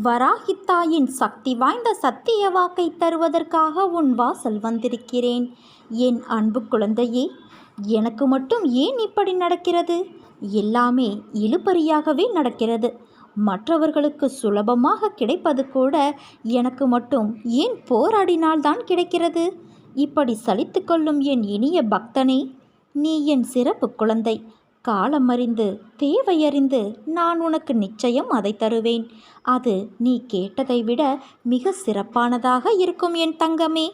வராகித்தாயின் சக்தி வாய்ந்த சத்திய வாக்கை தருவதற்காக உன் வாசல் வந்திருக்கிறேன். என் அன்பு குழந்தையே எனக்கு மட்டும் ஏன் இப்படி நடக்கிறது? எல்லாமே இழுபறியாகவே நடக்கிறது. மற்றவர்களுக்கு சுலபமாக கிடைப்பது கூட எனக்கு மட்டும் ஏன் போராடினால்தான் கிடைக்கிறது? இப்படி சலித்து கொள்ளும் என் இனிய பக்தனே நீ என் சிறப்பு குழந்தை. காலம் அறிந்து தேவையறிந்து நான் உனக்கு நிச்சயம் அதை தருவேன். அது நீ கேட்டதை விட மிக சிறப்பானதாக இருக்கும் என் தங்கமே.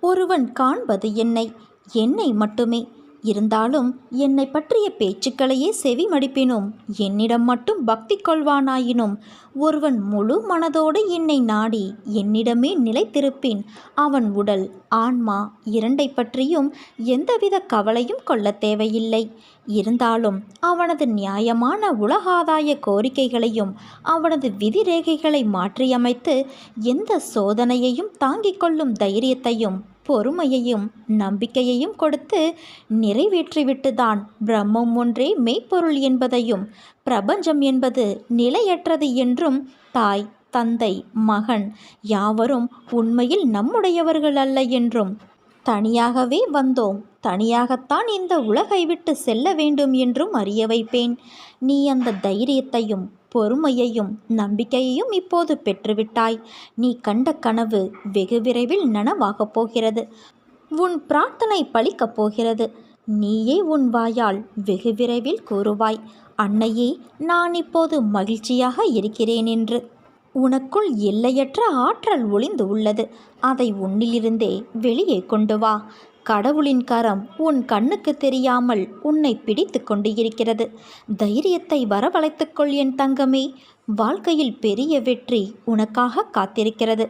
ஒருவன் காண்பது என்னை என்னை மட்டுமே. இருந்தாலும் என்னை பற்றிய பேச்சுக்களையே செவி மடிப்பினும் என்னிடம் மட்டும் பக்தி கொள்வானாயினும் ஒருவன் முழு மனதோடு என்னை நாடி என்னிடமே நிலைத்திருப்பின் அவன் உடல் ஆன்மா இரண்டை பற்றியும் எந்தவித கவலையும் கொள்ள தேவையில்லை. இருந்தாலும் அவனது நியாயமான உலகாதாய கோரிக்கைகளையும் அவனது விதிரேகைகளை மாற்றியமைத்து எந்த சோதனையையும் தாங்கிக் கொள்ளும் தைரியத்தையும் பொறுமையையும் நம்பிக்கையையும் கொடுத்து நிறைவேற்றிவிட்டுதான் பிரம்மம் ஒன்றே மெய்ப்பொருள் என்பதையும் பிரபஞ்சம் என்பது நிலையற்றது என்றும் தாய் தந்தை மகன் யாவரும் உண்மையில் நம்முடையவர்கள் அல்ல என்றும் தனியாகவே வந்தோம் தனியாகத்தான் இந்த உலகை விட்டு செல்ல வேண்டும் என்றும் அறிய வைப்பேன். நீ அந்த தைரியத்தையும் பொறுமையையும் நம்பிக்கையையும் இப்போது பெற்றுவிட்டாய். நீ கண்ட கனவு வெகு விரைவில் நனவாகப் போகிறது. உன் பிரார்த்தனை பலிக்கப் போகிறது. நீயே உன் வாயால் வெகு விரைவில் கூறுவாய். அன்னையே நான் இப்போது மகிழ்ச்சியாக இருக்கிறேன் என்று. உனக்குள் எல்லையற்ற ஆற்றல் ஒளிந்து உள்ளது. அதை உன்னிலிருந்தே வெளியே கொண்டு வா. கடவுளின் கரம் உன் கண்ணுக்கு தெரியாமல் உன்னை பிடித்து கொண்டு இருக்கிறது தைரியத்தை வரவழைத்துக்கொள் என் தங்கமே. வாழ்க்கையில் பெரிய வெற்றி உனக்காக காத்திருக்கிறது.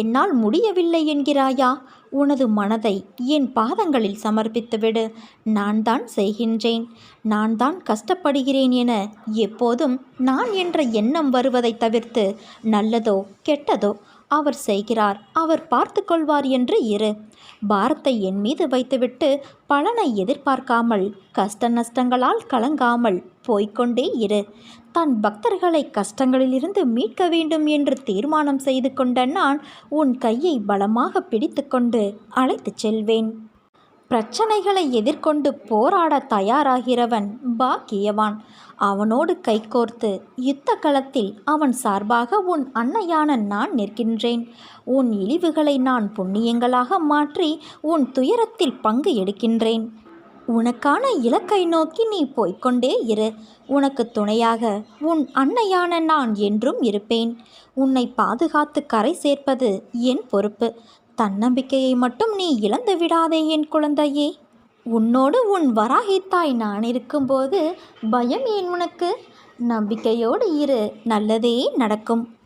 என்னால் முடியவில்லை என்கிறாயா? உனது மனதை என் பாதங்களில் சமர்ப்பித்துவிடு. நான் தான் செய்கின்றேன். நான் தான் கஷ்டப்படுகிறேன் என எப்போதும் நான் என்ற எண்ணம் வருவதை தவிர்த்து நல்லதோ கெட்டதோ அவர் செய்கிறார் அவர் பார்த்து கொள்வார் என்று இரு. பாரத்தை என் மீது வைத்துவிட்டு பலனை எதிர்பார்க்காமல் கஷ்ட நஷ்டங்களால் கலங்காமல் போய்க்கொண்டே இரு. தன் பக்தர்களை கஷ்டங்களிலிருந்து மீட்க வேண்டும் என்று தீர்மானம் செய்து கொண்ட நான் உன் கையை பலமாக பிடித்துக்கொண்டு அழைத்துச் செல்வேன். பிரச்சனைகளை எதிர்கொண்டு போராட தயாராகிறவன் பாக்கியவான். அவனோடு கைகோர்த்து யுத்த களத்தில் அவன் சார்பாக உன் அன்னையான நான் நிற்கின்றேன். உன் இழிவுகளை நான் புண்ணியங்களாக மாற்றி உன் துயரத்தில் பங்கு எடுக்கின்றேன். உனக்கான இலக்கை நோக்கி நீ போய்க்கொண்டே இரு. உனக்கு துணையாக உன் அன்னையான நான் என்றும் இருப்பேன். உன்னை பாதுகாத்து கரை சேர்ப்பது என் பொறுப்பு. தன்னம்பிக்கையை மட்டும் நீ இழந்து விடாதே என் குழந்தையே. உன்னோடு உன் வராகித்தாய் நான் இருக்கும்போது பயம் ஏன் உனக்கு? நம்பிக்கையோடு இரு நல்லதே நடக்கும்.